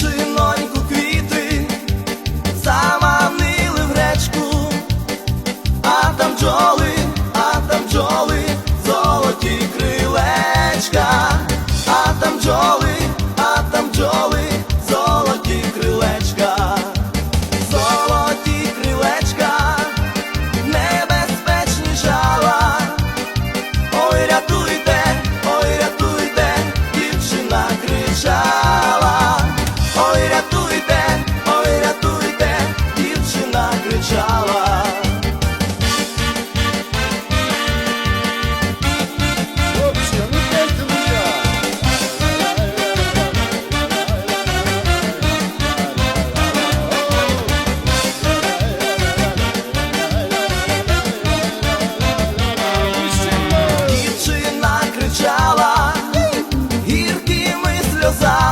шиноньку квіти, заманили в речку, а там бджоли, а там бджоли, золоті крилечка, а там бджоли, а там бджоли, золоті крилечка, золоті крилечка, небезпечні жала, ой, рятуйте, ой, рятуйте, дівчина кричала. кричала. Дівчина кричала гіркими сльозами.